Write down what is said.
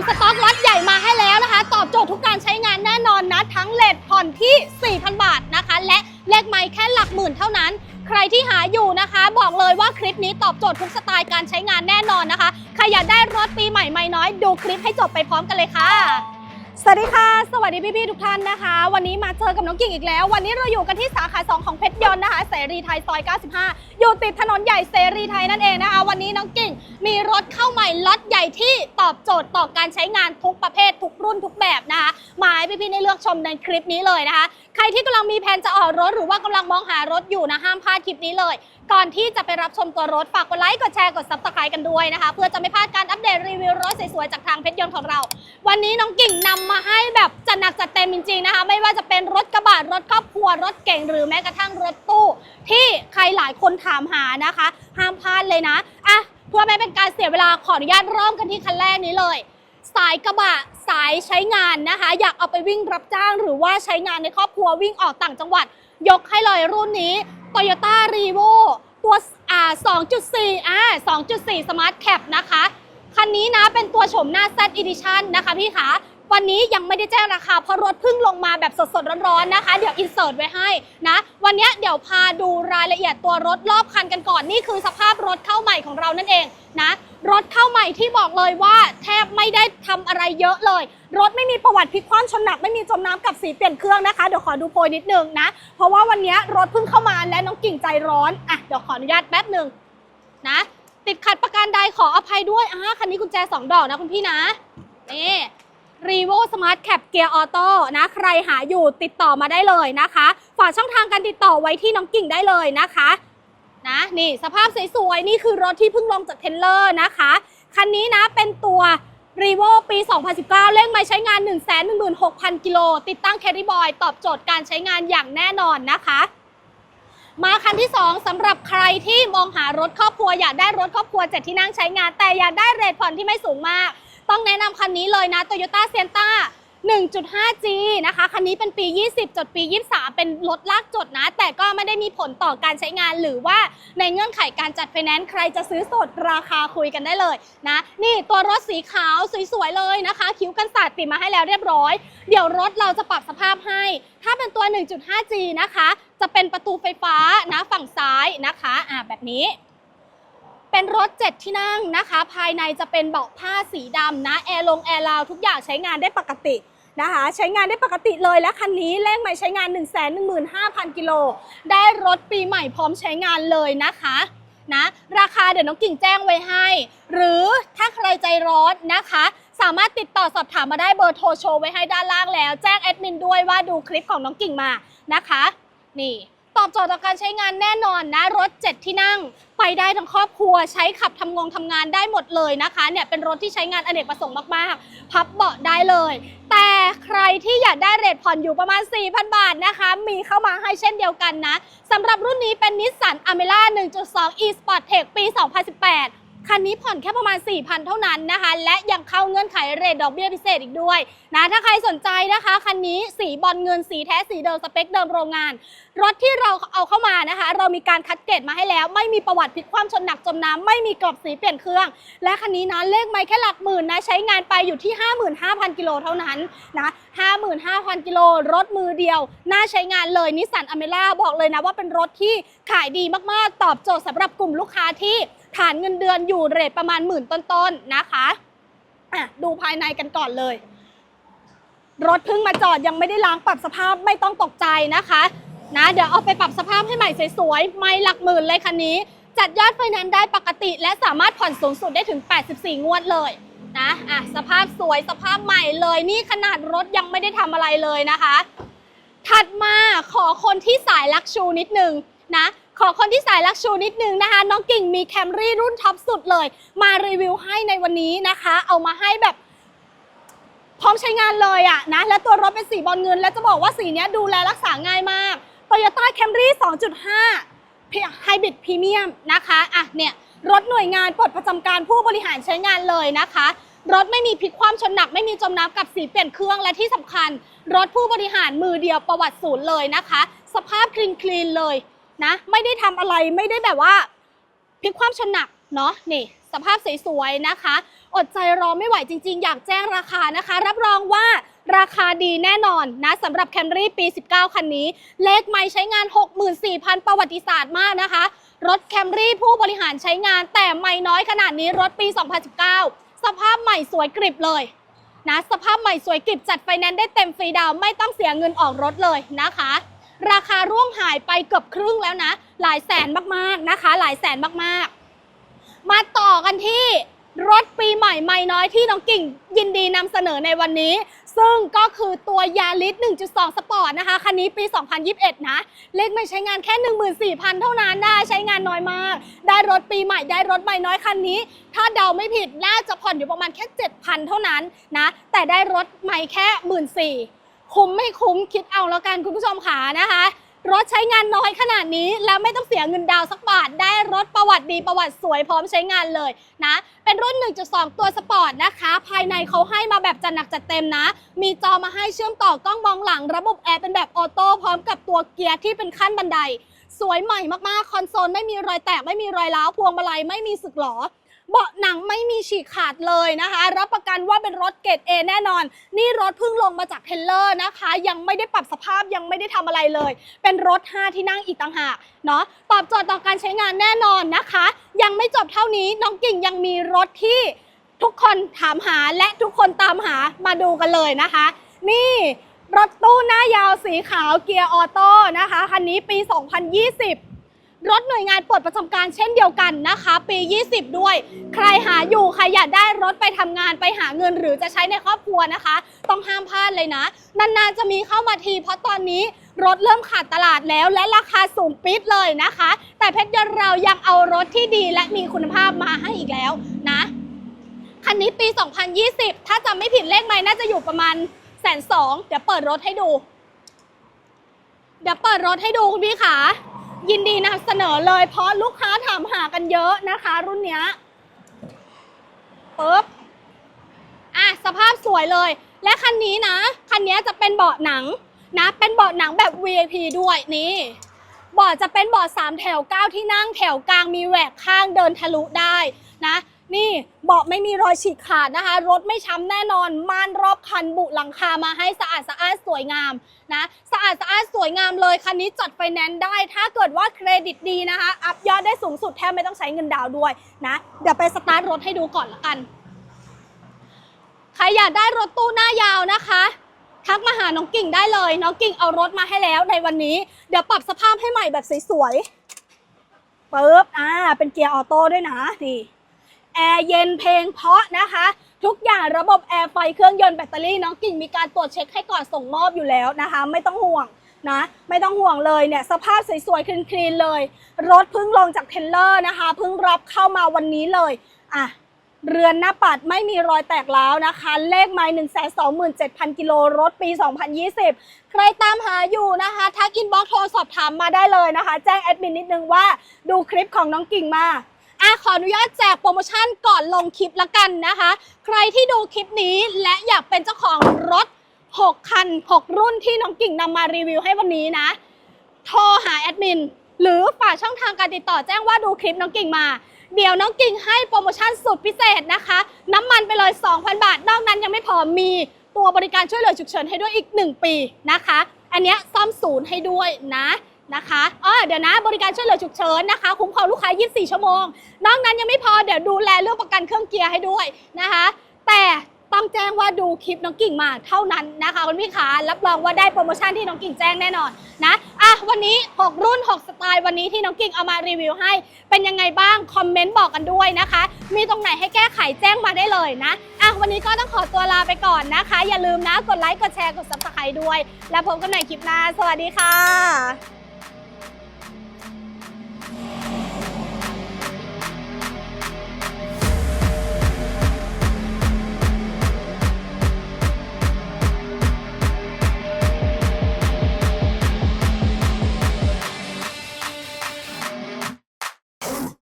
มสต็อกล็อตใหญ่มาให้แล้วนะคะ ตอบโจทย์ทุกการใช้งานแน่นอนนะ ทั้งเลทผ่อนที่ 4,000 บาทนะคะ และเลขไม่แค่หลักหมื่นเท่านั้น ใครที่หาอยู่นะคะ บอกเลยว่าคลิปนี้ตอบโจทย์ทุกสไตล์การใช้งานแน่นอนนะคะ ใครอยากได้รถปีใหม่ไม่น้อย ดูคลิปให้จบไปพร้อมกันเลยค่ะ สวัสดีค่ะ สวัสดีพี่ๆทุกท่านนะคะ วันนี้มาเจอกับน้องกิ่งอีกแล้ว วันนี้เราอยู่กันที่สาขา 2 ของเพชรยนต์นะคะ เสรีไทยซอย 95 อยู่ติดถนนใหญ่เสรีไทยนั่นเองนะคะ วันนี้น้องกิ่งมีรถเข้าใหม่ล็อตใหญ่ที่ตอบโจทย์ต่อการใช้งานทุกประเภททุกรุ่นทุกแบบนะคะมาให้พี่ๆได้เลือกชมในคลิปนี้เลยนะคะ ใครที่กำลังมีแผนจะออกรถหรือว่ากำลังมองหารถอยู่นะห้ามพลาดคลิปนี้เลย ก่อนที่จะไปรับชมตัวรถ ฝากกดไลค์ กดแชร์ กด subscribe กันด้วยนะคะ เพื่อจะไม่พลาดการอัปเดตรีวิวรถสวยๆ จากทางเพชรยนต์ของเรา วันนี้น้องกิ่งนำมาให้แบบจัดหนักจัดเต็มจริงๆนะคะ ไม่ว่าจะเป็นรถกระบะรถครอบครัว รถเก่งหรือแม้กระทั่งรถตู้ ที่ใครหลายคนถามหานะคะ ห้ามพลาดเลยนะอะเพื่อไม่เป็นการเสียเวลาขออนุญาตเริ่มกันที่คันแรกนี้เลย สายกระบะสายใช้งานนะคะ อยากเอาไปวิ่งรับจ้างหรือว่าใช้งานในครอบครัววิ่งออกต่างจังหวัด ยกให้เลยรุ่นนี้ Toyota r e v o ตัวอ่า2.4อ่า2.4 Smart Cap นะคะ คันนี้นะเป็นตัวโฉมหน้า Z Edition นะคะพี่คะ วันนี้ยังไม่ได้แจ้งราคาเพราะรถเพิ่งลงมาแบบสดๆร้อนๆนะคะ เดี๋ยวอินเสิร์ตไว้ให้นะ วันนี้เดี๋ยวพาดูรายละเอียดตัวรถรอบคันกันก่อนนี่คือสภาพรถเข้าใหม่ของเรานั่นเองนะรถเข้าใหม่ที่บอกเลยว่าแทบไม่ได้ทำอะไรเยอะเลย รถไม่มีประวัติพลิกคว่ำชนหนักไม่มีจมน้ำกับสีเปลี่ยนเครื่องนะคะเดี๋ยวขอดูโพยนิดนึงนะ เพราะว่าวันนี้รถเพิ่งเข้ามาและน้องกิ่งใจร้อนอะเดี๋ยวขออนุญาตแป๊บหนึ่งนะติดขัดประการใดขออภัยด้วยอ่าคันนี้กุญแจ 2 ดอกนะคุณพี่นะนี่ รีโวสมาร์ทแคปเกียร์ออโต้นะใครหาอยู่ติดต่อมาได้เลยนะคะ ฝากช่องทางการติดต่อไว้ที่น้องกิ่งได้เลยนะคะนะนี่สภาพสวยๆ นี่คือรถที่เพิ่งลงจากเทรลเลอร์นะคะ คันนี้นะเป็นตัวรีโวปี 2019เลขไม่ใช้งาน 116,000 กิโล ติดตั้งแคริบอย ตอบโจทย์การใช้งานอย่างแน่นอนนะคะ มาคันที่ 2สำหรับใครที่มองหารถครอบครัวอยากได้รถครอบครัวเจ็ดที่นั่งใช้งาน แต่อยากได้เรทผ่อนที่ไม่สูงมาก ต้องแนะนำคันนี้เลยนะ Toyota Sienna 1.5G นะคะ คันนี้เป็นปี 20 จดปี 23 เป็นรถลากจดนะ แต่ก็ไม่ได้มีผลต่อการใช้งาน หรือว่าในเงื่อนไขการจัดไฟแนนซ์ใครจะซื้อสดราคาคุยกันได้เลยนะ นี่ตัวรถสีขาวสวยๆเลยนะคะ คิ้วกันสาดติดมาให้แล้วเรียบร้อย เดี๋ยวรถเราจะปรับสภาพให้ ถ้าเป็นตัว 1.5G นะคะ จะเป็นประตูไฟฟ้านะฝั่งซ้ายนะคะ อ่าแบบนี้ เป็นรถ 7 ที่นั่งนะคะ ภายในจะเป็นเบาะผ้าสีดำนะ แอร์ลงแอร์ลาวทุกอย่างใช้งานได้ปกตินะคะ ใช้งานได้ปกติเลยและคันนี้เลขใหม่ใช้งาน 1 1 5 0 0 0 กิโล ได้รถปีใหม่พร้อมใช้งานเลยนะคะนะราคาเดี๋ยวน้องกิ่งแจ้งไว้ให้ หรือถ้าใครใจร้อนนะคะ สามารถติดต่อสอบถามมาได้เบอร์โทรโชว์ไว้ให้ด้านล่างแล้ว แจ้งแอดมินด้วยว่าดูคลิปของน้องกิ่งมานะคะ นี่ ตอบโจทย์ต่อการใช้งานแน่นอนนะ รถ 7 ที่นั่ง ไปได้ทั้งครอบครัว ใช้ขับทำงงทำงานได้หมดเลยนะคะเนี่ยเป็นรถที่ใช้งานอเนกประสงค์มากๆ พับเบาะได้เลย แต่ใครที่อยากได้เรทผ่อนอยู่ประมาณ 4,000 บาทนะคะ มีเข้ามาให้เช่นเดียวกันนะสำหรับรุ่นนี้เป็นนิสสันอเมร่า1.2 e Sport Tech ปี 2018 คันนี้ผ่อนแค่ประมาณ 4,000 เท่านั้นนะคะ และยังเข้าเงื่อนไขเรทดอกเบี้ยพิเศษอีกด้วยนะถ้าใครสนใจนะคะ คันนี้สีบอลเงินสีแท้สีเดิมสเปคเดิมโรงงาน รถที่เราเอาเข้ามานะคะ เรามีการคัดเกรดมาให้แล้ว ไม่มีประวัติพลิกความชนหนักจมน้ำไม่มีกรอบสีเปลี่ยนเครื่อง และคันนี้นะเลขไม่แค่หลักหมื่นนะ ใช้งานไปอยู่ที่ 55,000 กิโลเท่านั้นนะ55,000 กิโลรถมือเดียว น่าใช้งานเลยนิสสันอเมร่าบอกเลยนะว่าเป็นรถที่ขายดีมากๆ ตอบโจทย์สำหรับกลุ่มลูกค้าที่ ฐานเงินเดือนอยู่เรทประมาณหมื่นต้นๆนะคะอะดูภายในกันก่อนเลย รถเพิ่งมาจอดยังไม่ได้ล้างปรับสภาพไม่ต้องตกใจนะคะนะเดี๋ยวเอาไปปรับสภาพให้ใหม่สวยๆ ไม่หลักหมื่นเลยคันนี้ จัดยอดไฟแนนซ์ได้ปกติ และสามารถผ่อนสูงสุดได้ถึง 84 งวดเลยนะอะสภาพสวยสภาพใหม่เลย นี่ขนาดรถยังไม่ได้ทำอะไรเลยนะคะ ถัดมาขอคนที่สายลักชูนิดนึงนะ ขอคนที่สายลักชูนิดนึงนะคะ น้องกิ่งมีแคมรี่รุ่นท็อปสุดเลย มารีวิวให้ในวันนี้นะคะ เอามาให้แบบพร้อมใช้งานเลยอะนะ และตัวรถเป็นสีบอลเงิน และจะบอกว่าสีนี้ดูแลรักษาง่ายมาก Toyota Camry 2.5 Hybrid Premium นะคะอะเนี่ยรถหน่วยงานปลดประจำการผู้บริหารใช้งานเลยนะคะ รถไม่มีพลิกความชนหนักไม่มีจมน้ำกับสีเปลี่ยนเครื่องและที่สำคัญ รถผู้บริหารมือเดียวประวัติศูนย์เลยนะคะ สภาพคลีนคลีนเลย นะ ไม่ได้ทำอะไรไม่ได้แบบว่าพลิกความชนหนักเนาะนี่ สภาพสวยๆนะคะ อดใจรอไม่ไหวจริง ๆ อยากแจ้งราคานะคะ รับรองว่าราคาดีแน่นอนนะสำหรับ Camry ปี 19 คันนี้ เลขไม่ใช้งาน 64,000 ประวัติศาสตร์มากนะคะ รถ Camry ผู้บริหารใช้งานแต่ไม่น้อยขนาดนี้รถปี 2019 สภาพใหม่สวยกริบเลยนะสภาพใหม่สวยกริบจัดไฟแนนซ์ได้เต็มฟรีดาวไม่ต้องเสียเงินออกรถเลยนะคะ ราคาร่วงหายไปเกือบครึ่งแล้วนะ หลายแสนมากๆนะคะ หลายแสนมากๆ มาต่อกันที่รถปีใหม่ไม่น้อยที่น้องกิ่งยินดีนำเสนอในวันนี้ ซึ่งก็คือตัวยาริส1.2 สปอร์ตนะคะ คันนี้ปี 2021 นะ เลขไม่ใช้งานแค่ 14,000 เท่านั้นได้ใช้งานน้อยมาก ได้รถปีใหม่ได้รถใหม่น้อยคันนี้ ถ้าเดาไม่ผิดน่าจะผ่อนอยู่ประมาณแค่ 7,000 เท่านั้นนะ แต่ได้รถใหม่แค่ 14,000 คุ้มไม่คุ้มคิดเอาแล้วกันคุณผู้ชมขานะคะ รถใช้งานน้อยขนาดนี้ แล้วไม่ต้องเสียเงินดาวสักบาท ได้รถประวัติดีประวัติสวยพร้อมใช้งานเลยนะ เป็นรุ่น 1.2 ตัวสปอร์ตนะคะ ภายในเขาให้มาแบบจัดหนักจัดเต็มนะ มีจอมาให้เชื่อมต่อกล้องมองหลัง ระบบแอร์เป็นแบบออโต้พร้อมกับตัวเกียร์ที่เป็นขั้นบันได สวยใหม่มากๆคอนโซลไม่มีรอยแตกไม่มีรอยร้าวพวงมาลัยไม่มีสึกหรอ เบาะหนังไม่มีฉีกขาดเลยนะคะ รับประกันว่าเป็นรถเกรด A แน่นอน นี่รถเพิ่งลงมาจากเทลเลอร์นะคะ ยังไม่ได้ปรับสภาพยังไม่ได้ทำอะไรเลย เป็นรถ 5 ที่นั่งอีกต่างหากเนาะตอบโจทย์ต่อการใช้งานแน่นอนนะคะ ยังไม่จบเท่านี้น้องกิ่งยังมีรถที่ทุกคนถามหาและทุกคนตามหามาดูกันเลยนะคะ นี่รถตู้หน้ายาวสีขาวเกียร์ออโต้นะคะคันนี้ปี 2020 รถหน่วยงานปลดประจำการเช่นเดียวกันนะคะ ปี 20 ด้วย ใครหาอยู่ใครอยากได้รถไปทำงานไปหาเงินหรือจะใช้ในครอบครัวนะคะ ต้องห้ามพลาดเลยนะ นานๆจะมีเข้ามาที เพราะตอนนี้รถเริ่มขาดตลาดแล้ว และราคาสูงปิดเลยนะคะ แต่เพชรยนต์เรายังเอารถที่ดีและมีคุณภาพมาให้อีกแล้วนะคันนี้ปี 2020 ถ้าจำไม่ผิดเลขไม่น่าจะอยู่ประมาณแสนสองเดี๋ยวเปิดรถให้ดู เดี๋ยวเปิดรถให้ดูคุณพี่ขา ยินดีนำเสนอเลย เพราะลูกค้าถามหากันเยอะนะคะ รุ่นเนี้ยปึ๊บอะสภาพสวยเลย และคันนี้นะ คันนี้จะเป็นเบาะหนังนะ เป็นเบาะหนังแบบ VIP ด้วยนี่เบาะจะเป็นเบาะ3แถว 9 ที่นั่งแถวกลางมีแหวกข้างเดินทะลุได้นะ นี่เบาะไม่มีรอยฉีกขาดนะคะ รถไม่ช้ำแน่นอนม่านรอบคันบุหลังคามาให้สะอาดสะอาดสวยงามนะสะอาดสะอาดสวยงามเลยคันนี้จัดไฟแนนซ์ได้ ถ้าเกิดว่าเครดิตดีนะคะ อัพยอดได้สูงสุดแทบไม่ต้องใช้เงินดาวด้วยนะเดี๋ยวไปสตาร์ทรถให้ดูก่อนละกันใครอยากได้รถตู้หน้ายาวนะคะทักมาหาน้องกิ่งได้เลยน้องกิ่งเอารถมาให้แล้วในวันนี้ เดี๋ยวปรับสภาพให้ใหม่แบบสวยๆปึ๊บอ่าเป็นเกียร์ออโต้ด้วยนะนี่ แอร์เย็นเพลงเพาะนะคะ ทุกอย่างระบบแอร์ไฟเครื่องยนต์แบตเตอรี่น้องกิ่งมีการตรวจเช็คให้ก่อนส่งมอบอยู่แล้วนะคะ ไม่ต้องห่วงนะไม่ต้องห่วงเลยเนี่ยสภาพสวยๆคลีนๆเลย รถเพิ่งลงจากเทรลเลอร์นะคะเพิ่งรับเข้ามาวันนี้เลยอะเรือนหน้าปัดไม่มีรอยแตกร้าวนะคะ เลขไม้หนึ่งแสนสองหมื่นเจ็ดพันกิโลรถปี 2020 ใครตามหาอยู่นะคะทักอินบ็อกโทรสอบถามมาได้เลยนะคะ แจ้งแอดมินนิดนึงว่าดูคลิปของน้องกิ่งมา อะขออนุญาตแจกโปรโมชั่นก่อนลงคลิปละกันนะคะ ใครที่ดูคลิปนี้และอยากเป็นเจ้าของรถ 6 คัน 6 รุ่นที่น้องกิ่งนำมารีวิวให้วันนี้นะ โทรหาแอดมิน หรือฝากช่องทางการติดต่อแจ้งว่าดูคลิปน้องกิ่งมา เดี๋ยวน้องกิ่งให้โปรโมชั่นสุดพิเศษนะคะ น้ำมันไปเลย 2,000 บาท นอกนั้นยังไม่พอมีตัวบริการช่วยเหลือฉุกเฉินให้ด้วยอีก 1 ปีนะคะ อันเนี้ยซ่อมศูนย์ให้ด้วยนะ นะคะอ๋อเดี๋ยวนะ บริการช่วยเหลือฉุกเฉินนะคะ คุ้มครองลูกค้า 24 ชั่วโมง นอกนั้นยังไม่พอ เดี๋ยวดูแลเรื่องประกันเครื่องเกียร์ให้ด้วยนะคะ แต่ต้องแจ้งว่าดูคลิปน้องกิ่งมาเท่านั้นนะคะคุณพี่ขารับรองว่าได้โปรโมชั่นที่น้องกิ่งแจ้งแน่นอนนะอะวันนี้ 6 รุ่น 6 สไตล์วันนี้ที่น้องกิ่งเอามารีวิวให้ เป็นยังไงบ้าง คอมเมนต์บอกกันด้วยนะคะ มีตรงไหนให้แก้ไขแจ้งมาได้เลยนะอะวันนี้ก็ต้องขอตัวลาไปก่อนนะคะ อย่าลืมนะกดไลค์กดแชร์กด subscribe ด้วย แล้วพบกันใหม่คลิปหน้าสวัสดีค่ะ